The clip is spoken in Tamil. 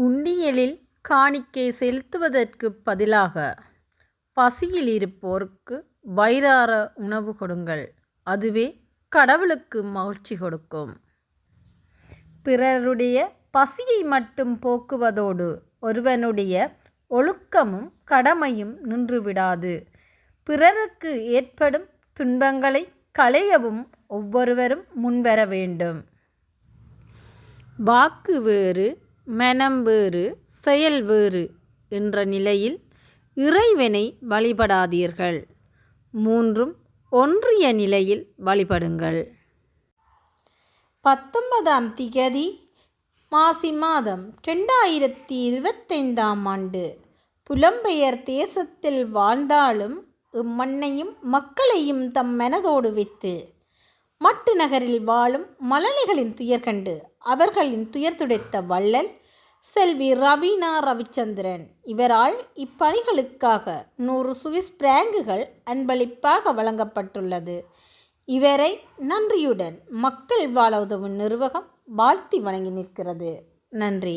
உண்டியலில் காணிக்கை செலுத்துவதற்குப் பதிலாக பசியில் இருப்போருக்கு வயிறார உணவு கொடுங்கள். அதுவே கடவுளுக்கு மகிழ்ச்சி கொடுக்கும். பிறருடைய பசியை மட்டும் போக்குவதோடு ஒருவனுடைய ஒழுக்கமும் கடமையும் நின்றுவிடாது. பிறருக்கு ஏற்படும் துன்பங்களை களையவும் ஒவ்வொருவரும் முன்வர வேண்டும். வாக்கு வேறு மனம் வேறு செயல் வேறு என்ற நிலையில் இறைவனை வழிபடாதீர்கள். மூன்றும் ஒன்றிய நிலையில் வழிபடுங்கள். பத்தொன்பதாம் திகதி மாசி மாதம் ரெண்டாயிரத்தி இருபத்தைந்தாம் ஆண்டு. புலம்பெயர் தேசத்தில் வாழ்ந்தாலும் இம்மண்ணையும் மக்களையும் தம் மனதோடு வைத்து மட்டு நகரில் வாழும் மலனிகளின் துயர் கண்டு அவர்களின் துயர் துடைத்த வள்ளல் செல்வி ரவீனா ரவிச்சந்திரன். இவரால் இப்பணிகளுக்காக நூறு சுவிஸ் பிராங்குகள் அன்பளிப்பாக வழங்கப்பட்டுள்ளது. இவரை நன்றியுடன் மக்கள் வாழ உதவும் நிர்வாகம் வாழ்த்தி வணங்கி நிற்கிறது. நன்றி.